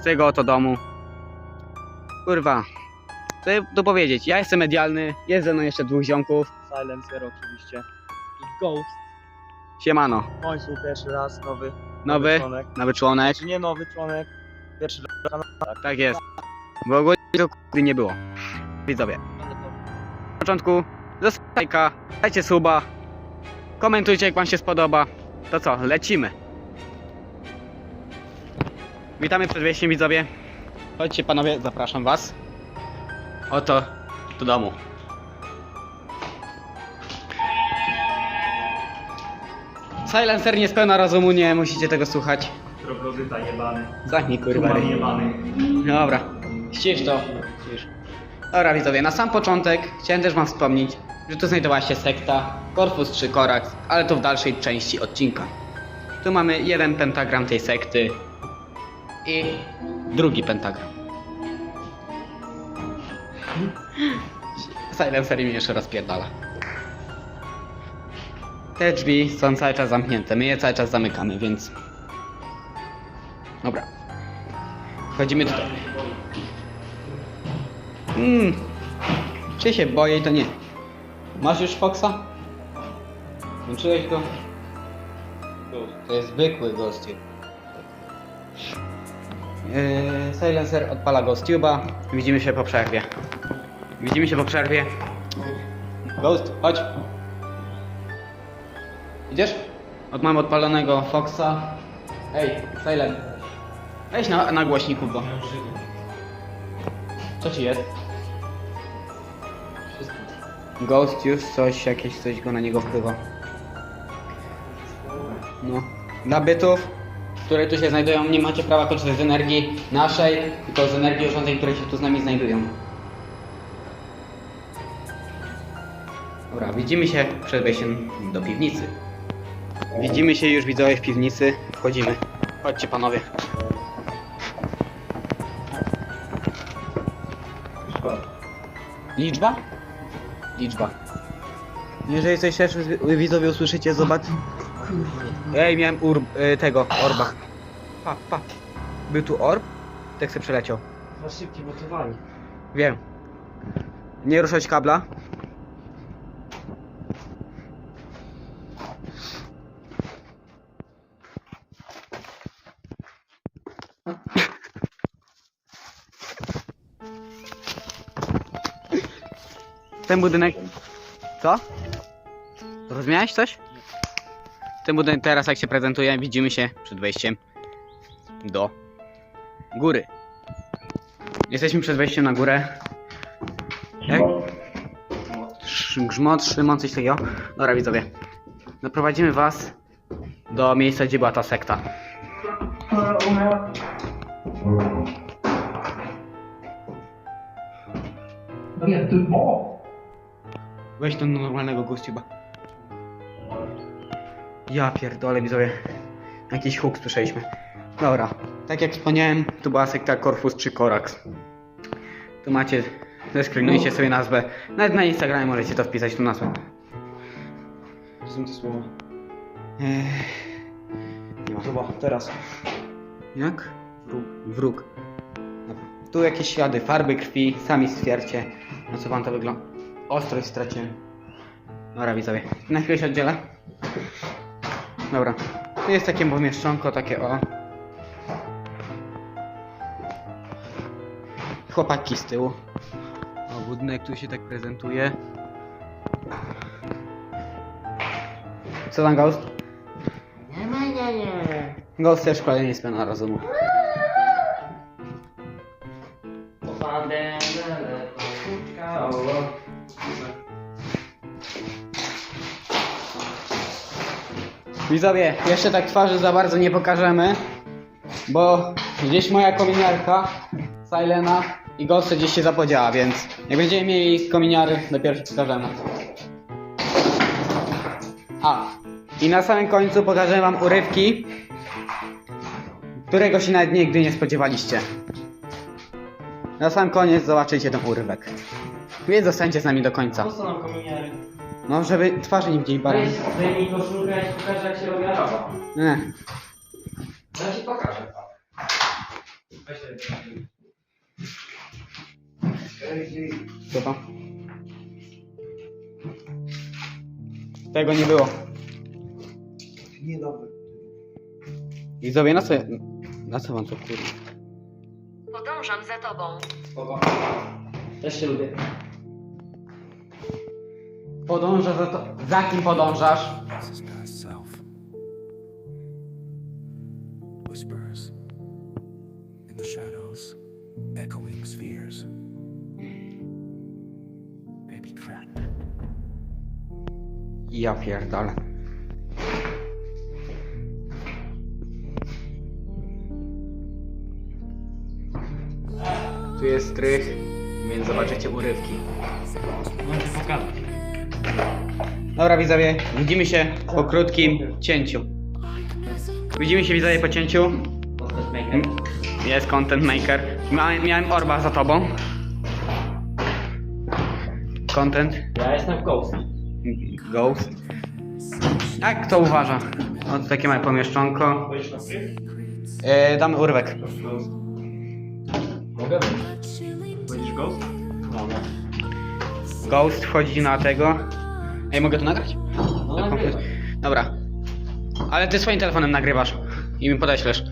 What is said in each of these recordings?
z tego oto domu. Kurwa, co tu powiedzieć? Ja jestem medialny, jest ze mną jeszcze dwóch ziomków. Silencer oczywiście. I Ghost. Siemano, On się pierwszy raz, nowy. nowy, członek. nowy członek. Czy nie nowy członek? Pierwszy raz. Tak jest. Bo ogólnie to k***y nie było. Widzowie. Na początku zostawcie lajka, dajcie suba, komentujcie jak wam się spodoba. To co, lecimy. Witamy przed wejściem widzowie. Chodźcie panowie, zapraszam was. Oto do domu. Silencer nie spełna rozumu, nie musicie tego słuchać. Troglodyta jebany. Zachnij kurwa. ryj. jebany. Dobra, ścisz to. Ścisz. Dobra widzowie, na sam początek chciałem też wam wspomnieć, że tu znajdowała się sekta Corpus czy Korax, ale to w dalszej części odcinka. Tu mamy jeden pentagram tej sekty i drugi pentagram. Silencer mi jeszcze rozpierdala. Te drzwi są cały czas zamknięte, my je cały czas zamykamy, więc... Dobra. Wchodzimy tutaj. Mm. Czy się boję, to nie. Masz już Foxa? Włączyłeś go? To jest zwykły gościu. Yy, silencer odpala GhostTube'a. Widzimy się po przerwie. Widzimy się po przerwie. Ghost, chodź. Idziesz? Od mam odpalonego Foxa. Ej, Silent. Weź na, na głośniku, bo... Co ci jest? Ghost już coś, jakieś coś go na niego wpływa. No. Dla bytów, które tu się znajdują, nie macie prawa korzystać z energii naszej, tylko z energii urządzeń, które się tu z nami znajdują. Dobra, widzimy się przed wejściem do piwnicy. Widzimy się już widzowie w piwnicy. Wchodzimy. Chodźcie panowie. Liczba? Liczba. Jeżeli coś też widzowie usłyszycie, zobacz. Ej, miałem ur... y, tego, orba. Pa, pa. Był tu orb? Tak se przeleciał. Za szybki motywanie. Wiem. Nie ruszać kabla. Ten budynek... Co? Rozumiałeś coś? Ten budynek teraz jak się prezentuje, widzimy się przed wejściem do góry. Jesteśmy przed wejściem na górę. Jak? Grzmot, Szymon, coś takiego. Dobra widzowie. Zaprowadzimy was do miejsca, gdzie była ta sekta. Weź to normalnego gościuba. Ja pierdolę widzowie. Jakiś huk słyszeliśmy. Dobra. Tak jak wspomniałem, tu była sekta Corpus czy Korax. Tu macie, zeskrynujcie sobie nazwę. Nawet na Instagramie możecie to wpisać, tu nazwę. To są te słowa. Eee, nie ma. Chyba, teraz. Jak? Wróg. Wróg. Dobra. Tu jakieś ślady farby krwi, sami stwierdźcie, na co wam to wygląda. Ostrość straciłem. Dobra widzowie, na chwilę się oddzielę. Dobra, tu jest takie pomieszczonko, takie o. Chłopaki z tyłu. O, budynek tu się tak prezentuje. Co tam Ghost? Nie, nie, nie, nie. Ghost też kolejnie spełna rozumu. Widzowie, jeszcze tak twarzy za bardzo nie pokażemy, bo gdzieś moja kominiarka, Silena i Ghost gdzieś się zapodziała, więc jak będziemy mieli kominiary, dopiero się pokażemy. A, i na samym końcu pokażę wam urywki, którego się nawet nigdy nie spodziewaliście. Na sam koniec zobaczycie ten urywek. Więc zostańcie z nami do końca. Po co nam kominiary? No, żeby twarzy nie widzieli bardziej. Weź, zdejmij koszulkę, ja ci pokażę jak się robi araba. Nie. Ja ci pokażę. Co to? Tego nie było. Nie dobry. Widzowie, na co, na co wam to kurwa? Podążam za tobą. Spoko. Też się lubię. Podąża za to. Za kim podążasz? This is past self. Whispers in the shadows, echoing spheres. Ja pierdolę. Tu jest strych, więc zobaczycie urywki. Możecie pokazać. Dobra widzowie, widzimy się po krótkim cięciu. Widzimy się widzowie po cięciu. Jest content maker. Miałem, miałem orba za tobą. Content. Ja jestem Ghost. Ghost. Jak to uważa? O, takie małe pomieszczonko. E, damy. Ghost. Mogę. Będziesz Ghost? Ghost wchodzi na tego. Ej, mogę to nagrać? No nagrywaj. Dobra. Ale ty swoim telefonem nagrywasz i mi podeślesz.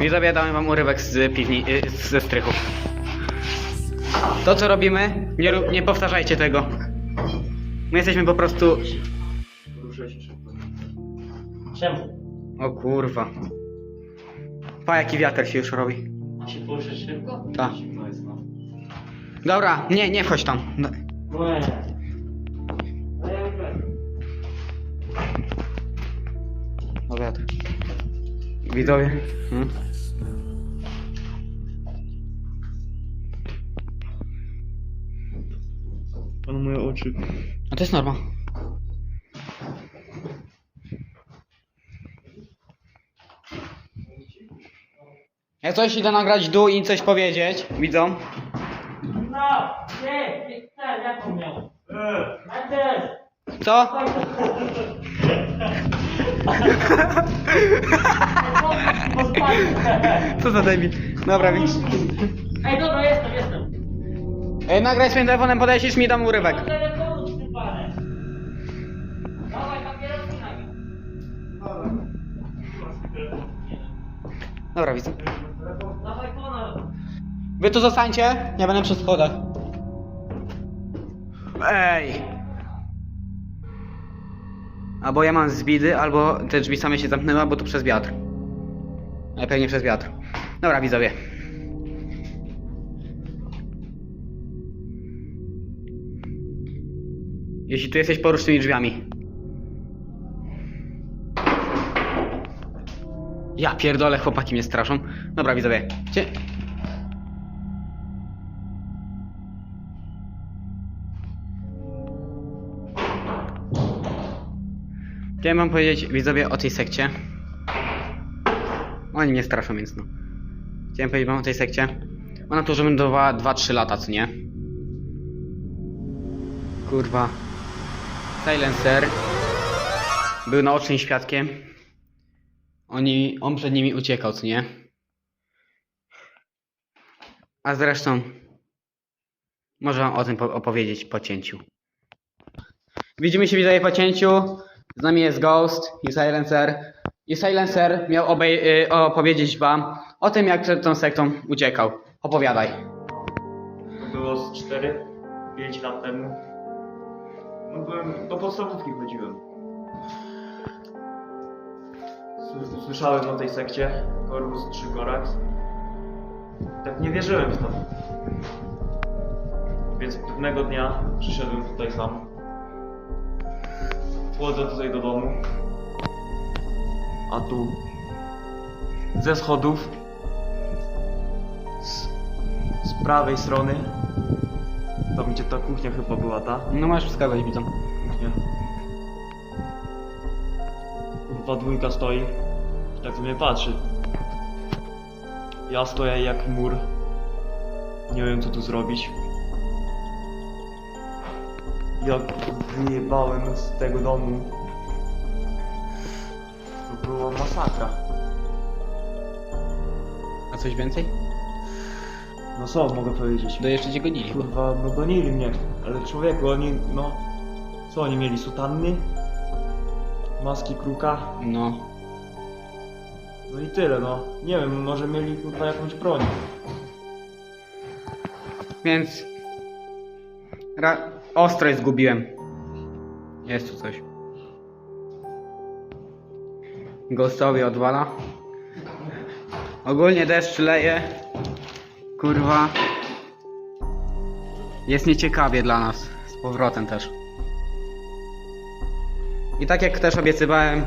Widzowie, dałem wam urywek z piwni, y, ze strychu. To co robimy, nie, rób- nie powtarzajcie tego. My jesteśmy po prostu... Ruszę się szybko. Czemu? O kurwa. Pa, jaki wiatr się już robi. Ma się poruszyć szybko? Tak. No jest no. Dobra, nie, nie wchodź tam. No, No nie. No ja wiem. O wiatr. Widzowie. Hmm? Pan moje oczy. A to jest norma. Jak coś idę nagrać dół i coś powiedzieć, widzą? No! Nie! Nie chcę, zapomniał. A też! Co? Co za debil? Dobra, Ej, dobra. Ej, nagraj swoim telefonem, podejdziesz mi dam urywek. Dobra, widzę. Wy tu zostańcie, ja będę przy schodach. Ej! Albo ja mam zbidy, albo te drzwi same się zamknęły, albo to przez wiatr. Ale pewnie przez wiatr. Dobra, widzowie. Jeśli tu jesteś, porusz tymi drzwiami. Ja pierdolę, chłopaki mnie straszą. Dobra, widzowie. Cie... Chciałem wam powiedzieć, widzowie, o tej sekcie. Oni mnie straszą, więc no. Chciałem powiedzieć wam o tej sekcie. Ona tu urzędowała 2-3 lata, co nie? Kurwa. Silencer był naocznym świadkiem. Oni, on przed nimi uciekał, co nie? A zresztą, może wam o tym po- opowiedzieć po cięciu. Widzimy się widzowie po cięciu. Z nami jest Ghost i Silencer. I Silencer miał obej- y, opowiedzieć wam o tym, jak przed tą sektą uciekał. Opowiadaj. To było z 4-5 lat temu. No byłem, do podstawówki chodziłem. Sły- Słyszałem o tej sekcie, Corvus 3 Corax. Tak nie wierzyłem w to. Więc pewnego dnia przyszedłem tutaj sam. Wchodzę tutaj do domu. A tu ze schodów z, z prawej strony tam gdzie ta kuchnia chyba była ta? No możesz wskazać, widzą. kuchnia. Kurwa dwójka stoi. I tak do mnie patrzy. Ja stoję jak mur. Nie wiem co tu zrobić. Jak wyjebałem z tego domu. To była masakra. A coś więcej? No co mogę powiedzieć? To jeszcze cię gonili. Kurwa, no gonili mnie. Ale człowieku, oni, no... Co oni mieli? Sutanny? Maski kruka? No. No i tyle, no. Nie wiem, może mieli kurwa jakąś broń. Więc... Ra... Ostrość zgubiłem. Jest tu coś. Ghostowi odwala. Ogólnie deszcz leje. Kurwa. Jest nieciekawie dla nas. Z powrotem też. I tak jak też obiecywałem,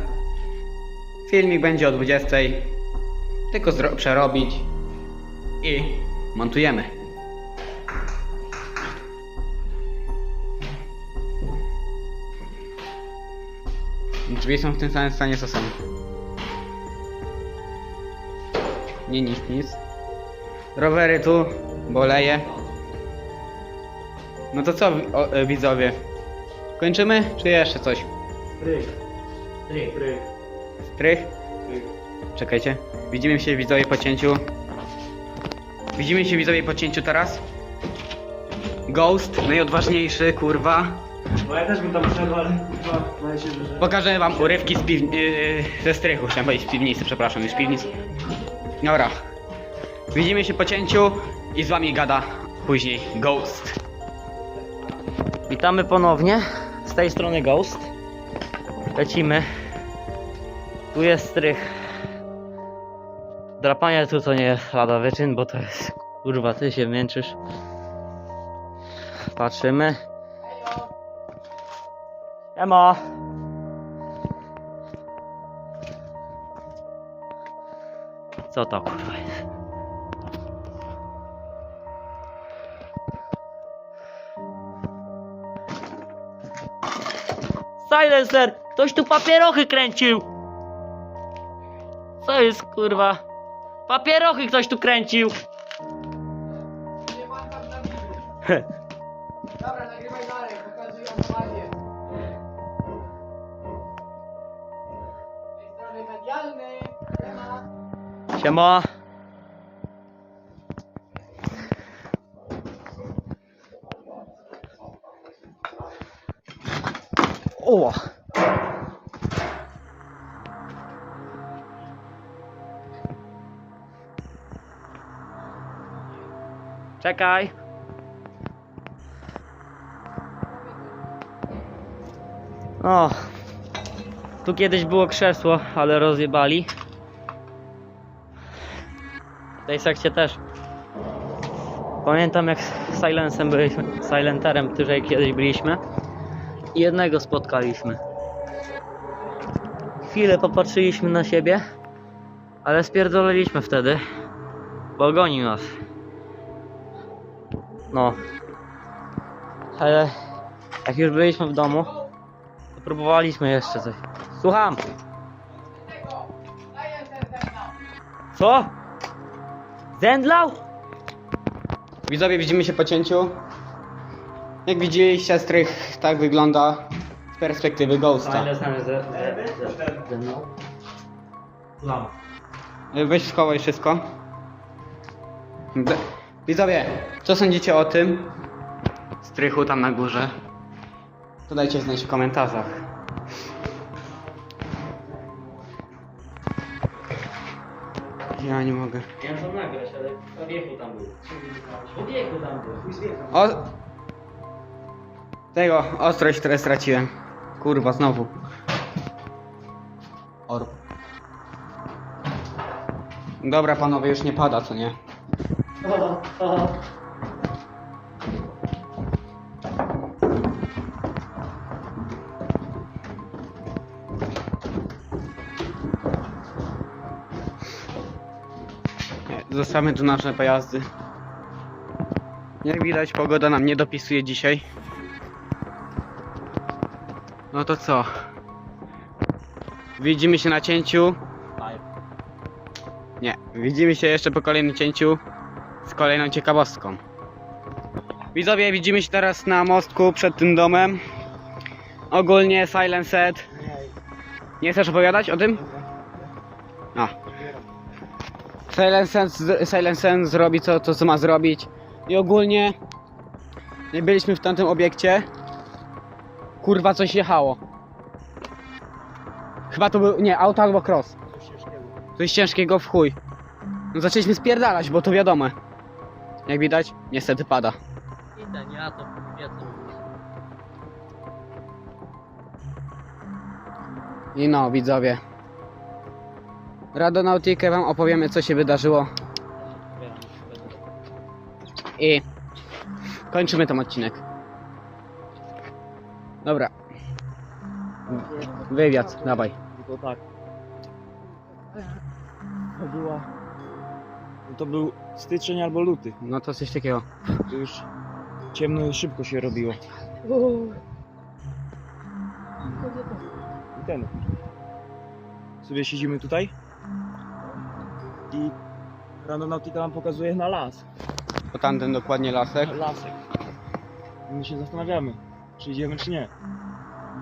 filmik będzie o 20. Tylko przerobić i montujemy. Drzwi są w tym samym stanie co są. Nie nic, nic. Rowery tu, boleje. No to co wi- o, e, widzowie? Kończymy, czy jeszcze coś? Stryk. Strych? Stryk. Czekajcie. Widzimy się widzowie po cięciu. Widzimy się widzowie po cięciu teraz. Ghost, najodważniejszy, kurwa. No ja też bym tam wszedł, ale kurwa, wydaje się, że... Pokażę wam urywki z piw... Yy, ze strychu, chciałem powiedzieć z piwnicy, przepraszam, już z piwnicy. Dobra. Widzimy się po cięciu i z wami gada później Ghost. Witamy ponownie. Z tej strony Ghost. Lecimy. Tu jest strych. Drapanie tu to nie jest lada wyczyn, bo to jest... Kurwa, ty się męczysz. Patrzymy. Emo. Co to kurwa jest? Silencer! Ktoś tu papierochy kręcił! Co jest kurwa? Papierochy ktoś tu kręcił! Dobra, nagrywaj dalej, pokazuj. Z tej strony medialny, temat. Siema! O! Czekaj! O! Tu kiedyś było krzesło, ale rozjebali. W tej sekcie też. Pamiętam jak z Silensem byliśmy, Silenterem której kiedyś byliśmy. Jednego spotkaliśmy. Chwilę popatrzyliśmy na siebie, ale spierdoliliśmy wtedy, bo gonił nas. No. Ale jak już byliśmy w domu, to próbowaliśmy jeszcze coś. Słucham! Co? Zemdlał? Widzowie, widzimy się po cięciu. Jak widzieliście, strych tak wygląda z perspektywy Ghosta. Lam. Y, Weź schowaj wszystko. D- Widzowie, co sądzicie o tym strychu tam na górze? To dajcie znać w komentarzach. Ja nie mogę. Ja to nagrać, ale człowieku tam był. Człowieku tam był. O... Tego, ostrość, które straciłem. Kurwa, znowu. Orb. Dobra, panowie, już nie pada, co nie? Zostawmy tu nasze pojazdy. Jak widać, pogoda nam nie dopisuje dzisiaj. No to co? Widzimy się na cięciu. Nie, widzimy się jeszcze po kolejnym cięciu z kolejną ciekawostką. Widzowie, widzimy się teraz na mostku przed tym domem. Ogólnie Silent Set. Nie chcesz opowiadać o tym? A. Silent Sense, Silent Sense zrobi co, to, co ma zrobić. I ogólnie nie byliśmy w tamtym obiekcie. Kurwa, coś jechało. Chyba to był, nie, auto albo cross. Coś ciężkiego w chuj. No zaczęliśmy spierdalać, bo to wiadomo. Jak widać, niestety pada. I ten, ja to. I no, widzowie. Radonautikę wam opowiemy, co się wydarzyło. I kończymy ten odcinek. Dobra. Wywiad, dawaj. Tylko tak. To była... To był styczeń albo luty. No to coś takiego. To już ciemno i szybko się robiło. I ten. Sobie siedzimy tutaj. I Randonautica nam pokazuje na las. To tamten dokładnie lasek. Lasek. I my się zastanawiamy, czy idziemy, czy nie.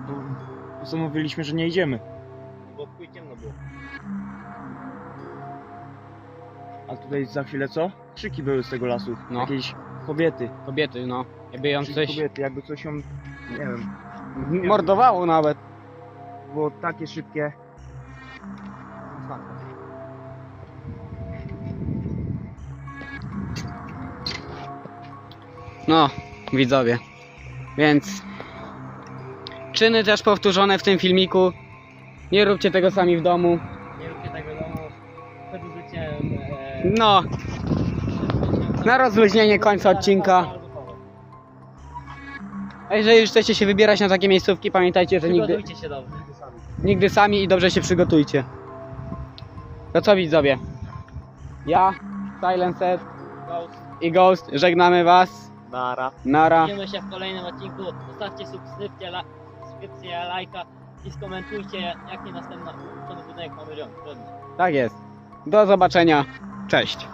Bo postanowiliśmy, że nie idziemy. Bo chuj ciemno było. A tutaj za chwilę co? Krzyki były z tego lasu. No. Jakieś kobiety. Kobiety, no. Jakby ją Krzyki coś kobiety, jakby coś ją, nie wiem, mordowało nawet. było takie szybkie. No, widzowie. Więc czyny też powtórzone w tym filmiku. Nie róbcie tego sami w domu. Nie róbcie tego domu. Przed użyciem... E, No, na rozluźnienie końca odcinka. A jeżeli już chcecie się wybierać na takie miejscówki, pamiętajcie, że nigdy, Przygotujcie się dobrze. nigdy sami i dobrze się przygotujcie. To co widzowie? Ja, Silent Set i Ghost żegnamy was. Nara. Nara. Widzimy się w kolejnym odcinku. Zostawcie subskrypcję, la, subskrypcję, lajka i skomentujcie, jaki następny budynek mamy robić. Tak jest. Do zobaczenia. Cześć.